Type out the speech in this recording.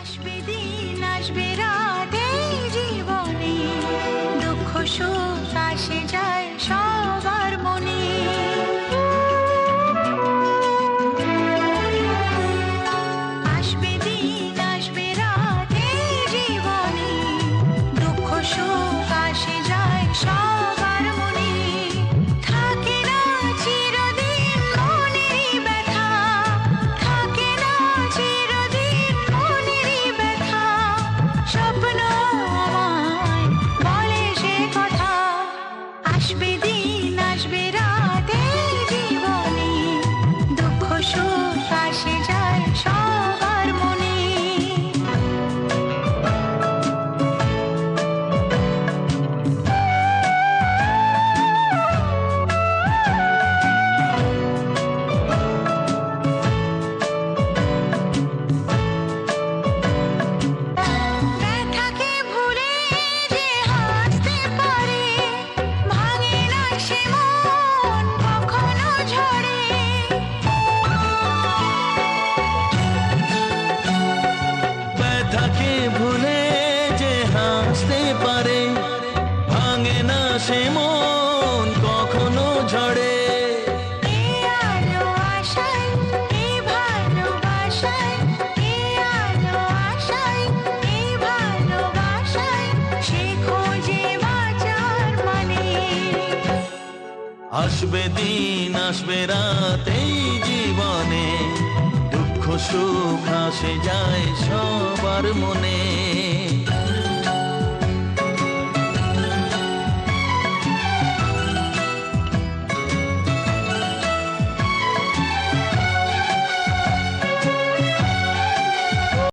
আসবে দিন আসবে রাত জীবনে দুঃখ সুখ আসে যায় দুঃখ ব্যথাকে ভুলে যে হাসতে পারে ভাঙে না সে মন কখনো ঝড়ে আসবে দিন আসবে রাত এই জীবনে দুঃখ সুখ আসে যায় সবার মনে